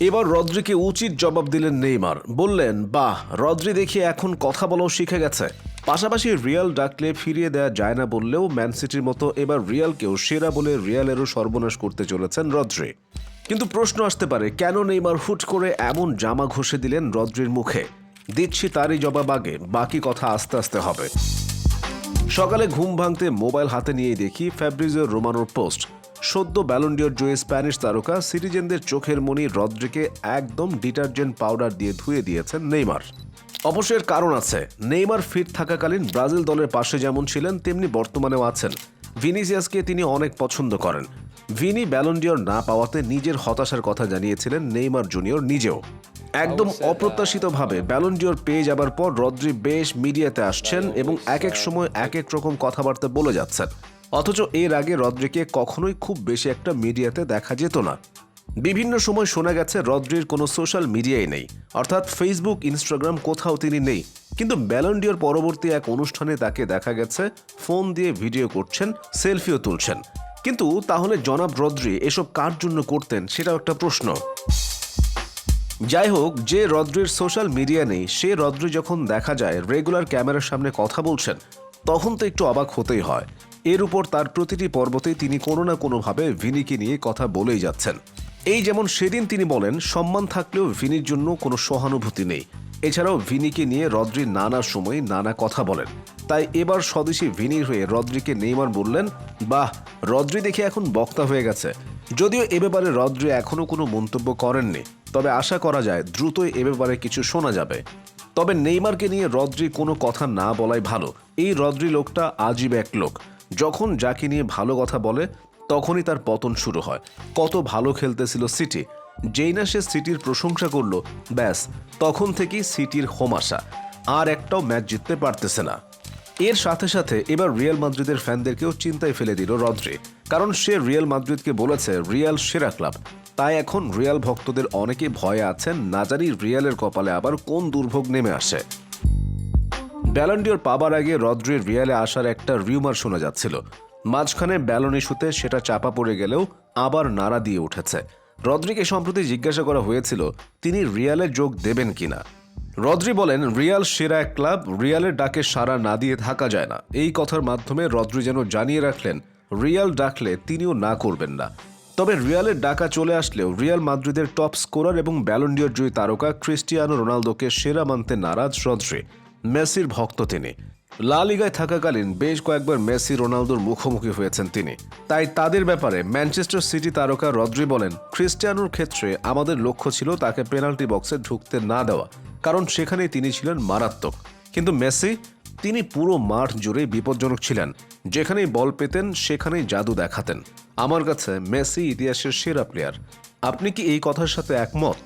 এবার রদ্রিকে উচিত জবাব দিলেন নেইমার। বললেন, বাহ, রদ্রি দেখি এখন কথা বলাও শিখে গেছে। পাশাপাশি রিয়াল ডাকলে ফিরিয়ে দেওয়া যায় না বললেও ম্যান সিটির মতো এবার রিয়ালকেও সেরা বলে রিয়ালেরও সর্বনাশ করতে চলেছেন রদ্রি। কিন্তু প্রশ্ন আসতে পারে, কেন নেইমার হুট করে এমন জামা ঘষে দিলেন রদ্রির মুখে? দিচ্ছি তারই জবাব আগে, বাকি কথা আস্তে আস্তে হবে। সকালে ঘুম ভাঙতে মোবাইল হাতে নিয়ে দেখি ফ্যাব্রিজো রোমানোর পোস্ট। সদ্য ব্যালন্ডিয়র জয়ী স্প্যানিশ তারকা সিটিজেনদের চোখের মণি রদ্রিকে একদম ডিটারজেন্ট পাউডার দিয়ে ধুয়ে দিয়েছেন নেইমার। অবশ্যের কারণ আছে। নেইমার ফিট থাকাকালীন ব্রাজিল দলের পাশে যেমন ছিলেন তেমনি বর্তমানেও আছেন। ভিনিসিয়াসকে তিনি অনেক পছন্দ করেন। ভিনি ব্যালন্ডিয়র না পাওয়াতে নিজের হতাশার কথা জানিয়েছিলেন নেইমার জুনিয়র নিজেও। একদম অপ্রত্যাশিতভাবে ব্যালন্ডিয়র পেয়ে যাবার পর রদ্রি বেশ মিডিয়াতে আসছেন এবং এক এক সময় এক এক রকম কথাবার্তা বলে যাচ্ছেন। অথচ এর আগে রদ্রিকে কখনোই খুব বেশি একটা মিডিয়াতে দেখা যেত না। বিভিন্ন সময় শোনা গেছে রদ্রির কোনো সোশ্যাল মিডিয়াই নেই, অর্থাৎ ফেসবুক, ইনস্টাগ্রাম কোথাও তিনি নেই। কিন্তু ব্যালন্ডিয়র পরবর্তী এক অনুষ্ঠানে তাকে দেখা গেছে, ফোন দিয়ে ভিডিও করছেন, সেলফিও তুলছেন। কিন্তু তাহলে জনাব রদ্রি এসব কার জন্য করতেন সেটাও একটা প্রশ্ন। যাই হোক যে রদ্রির সোশ্যাল মিডিয়া নেই, সে রদ্রি যখন দেখা যায় রেগুলার ক্যামেরার সামনে কথা বলছেন, তখন তো একটু অবাক হতেই হয়। এর উপর তার প্রতিটি পর্বতে তিনি কোনো না কোনোভাবে ভিনিকে নিয়ে কথা বলেই যাচ্ছেন। এই যেমন সেদিন তিনি বলেন, সম্মান থাকলেও ভিনির জন্য কোনো সহানুভূতি নেই। এছাড়াও ভিনিকে নিয়ে রদ্রি নানা সময় নানা কথা বলেন। তাই এবার স্বদেশী ভিনির হয়ে রদ্রিকে নেইমার বললেন, বাহ, রদ্রি দেখে এখন বক্তা হয়ে গেছে। যদিও এ ব্যাপারে রদ্রি এখনও কোনো মন্তব্য করেননি, তবে আশা করা যায় দ্রুতই এ ব্যাপারে কিছু শোনা যাবে। তবে নেইমারকে নিয়ে রদ্রি কোনো কথা না বলাই ভালো। এই রদ্রি লোকটা আজীব এক লোক। যখন যাকে নিয়ে ভালো কথা বলে, তখনই তার পতন শুরু হয়। কত ভালো খেলতেছিল সিটি। যেই না সে সিটির প্রশংসা করল, ব্যাস, তখন থেকেই সিটির হোমাশা আর একটাও ম্যাচ জিততে পারতেছে না। এর সাথে সাথে এবার রিয়াল মাদ্রিদের ফ্যানদেরকেও চিন্তায় ফেলে দিল রদ্রি। কারণ সে রিয়াল মাদ্রিদকে বলেছে, রিয়াল সেরা ক্লাব। তাই এখন রিয়াল ভক্তদের অনেকে ভয়ে আছেন, না জানি রিয়ালের কপালে আবার কোন দুর্ভোগ নেমে আসে। ব্যালন্ডিওর পাবার আগে রদ্রির রিয়ালে আসার একটা রিউমার শোনা যাচ্ছিল। মাঝখানে ব্যালন ইস্যুতে সেটা চাপা পড়ে গেলেও আবার নাড়া দিয়ে উঠেছে। রদ্রিকে সম্প্রতি জিজ্ঞাসা করা হয়েছিল, তিনি রিয়ালে যোগ দেবেন কিনা? রদ্রি বলেন, রিয়াল সেরা এক ক্লাব, রিয়ালের ডাকে সাড়া না দিয়ে থাকা যায় না। এই কথার মাধ্যমে রদ্রি যেন জানিয়ে রাখলেন, রিয়াল ডাকলে তিনিও না করবেন না। তবে রিয়ালের ডাকা চলে আসলেও রিয়াল মাদ্রিদের টপ স্কোরার এবং ব্যালন্ডিয়র জয়ী তারকা ক্রিস্টিয়ানো রোনালদোকে সেরা মানতে নারাজ রদ্রি। মেসির ভক্ত তিনি। লা লিগায় থাকাকালীন বেশ কয়েকবার মেসি, রোনালদোর মুখোমুখি হয়েছেন তিনি। তাই তাদের ব্যাপারে ম্যানচেস্টার সিটি তারকা রদ্রি বলেন, ক্রিস্টিয়ানোর ক্ষেত্রে আমাদের লক্ষ্য ছিল তাকে পেনাল্টি বক্সে ঢুকতে না দেওয়া, কারণ সেখানেই তিনি ছিলেন মারাত্মক। কিন্তু মেসি, তিনি পুরো মাঠ জুড়ে বিপজ্জনক ছিলেন। যেখানেই বল পেতেন, সেখানেই জাদু দেখাতেন। আমার কাছে মেসি ইতিহাসের সেরা প্লেয়ার আপনি কি এই কথার সাথে একমত?